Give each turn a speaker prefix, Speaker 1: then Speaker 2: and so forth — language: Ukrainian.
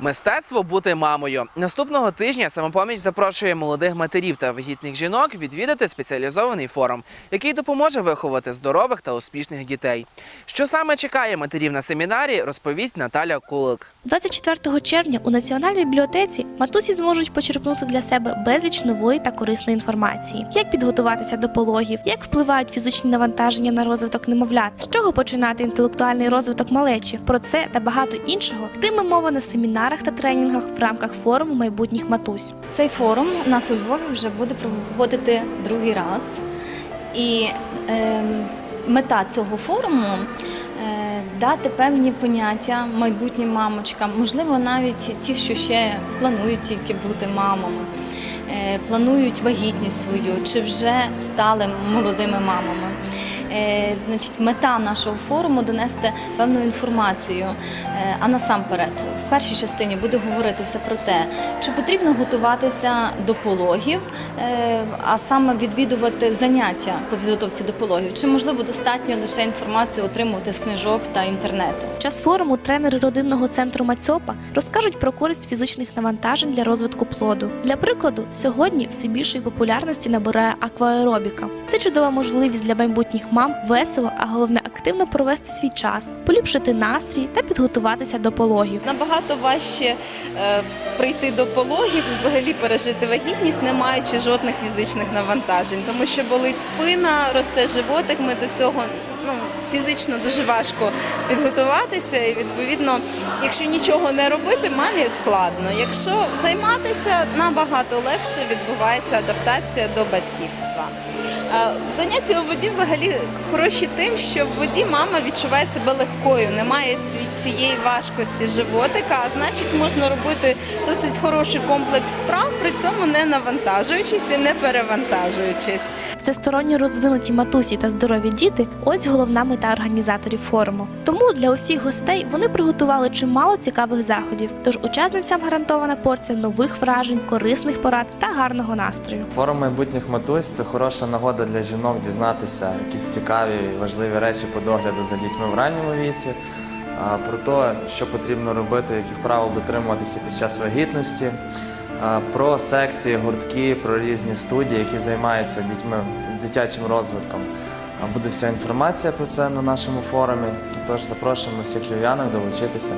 Speaker 1: Мистецтво бути мамою. Наступного тижня самопоміч запрошує молодих матерів та вагітних жінок відвідати спеціалізований форум, який допоможе виховати здорових та успішних дітей. Що саме чекає матерів на семінарі, розповість Наталя Кулик.
Speaker 2: 24 червня у Національній бібліотеці матусі зможуть почерпнути для себе безліч нової та корисної інформації, як підготуватися до пологів, як впливають фізичні навантаження на розвиток немовлят, з чого починати інтелектуальний розвиток малечі. Про це та багато іншого йтиме мова на семінарах та тренінгах в рамках форуму майбутніх матусь.
Speaker 3: Цей форум у нас у Львові вже буде проводити другий раз. І е, мета цього форуму е, дати певні поняття майбутнім мамочкам, можливо, навіть ті, що ще планують тільки бути мамами, е, планують вагітність свою чи вже стали молодими мамами. Е, Значить, мета нашого форуму донести певну інформацію. Е, А насамперед, в першій частині буде говоритися про те, чи потрібно готуватися до пологів, е, а саме відвідувати заняття по підготовці до пологів, чи можливо достатньо лише інформацію отримувати з книжок та інтернету.
Speaker 2: Час форуму тренери родинного центру Мацьопа розкажуть про користь фізичних навантажень для розвитку плоду. Для прикладу, сьогодні все більшої популярності набирає акваеробіка. Це чудова можливість для майбутніх мам весело, а головне активно провести свій час, поліпшити настрій та підготуватися до пологів.
Speaker 4: Набагато важче е, прийти до пологів, взагалі пережити вагітність, не маючи жодних фізичних навантажень, тому що болить спина, росте животик. Ми до цього ну, фізично дуже важко підготуватися. І відповідно, якщо нічого не робити, мамі складно. Якщо займатися, набагато легше відбувається адаптація до батьківства. Е, Заняття у воді взагалі хороші тим, що в воді мама відчуває себе легкою, немає ці- цієї важкості животика, а значить можна робити досить хороший комплекс вправ, при цьому не навантажуючись і не перевантажуючись.
Speaker 2: Всесторонньо розвинуті матусі та здорові діти ось головна мета організаторів форуму. Тому для усіх гостей вони приготували чимало цікавих заходів. Тож учасницям гарантована порція нових вражень, корисних порад та гарного настрою.
Speaker 5: Форум майбутніх матусь це хороша нагода для жінок дізнатися якісь цікаві важливі речі по догляду за дітьми в ранньому віці, про те, що потрібно робити, яких правил дотримуватися під час вагітності, про секції, гуртки, про різні студії, які займаються дітьми, дитячим розвитком. Буде вся інформація про це на нашому форумі. Тож запрошуємо всіх львів'янок долучитися.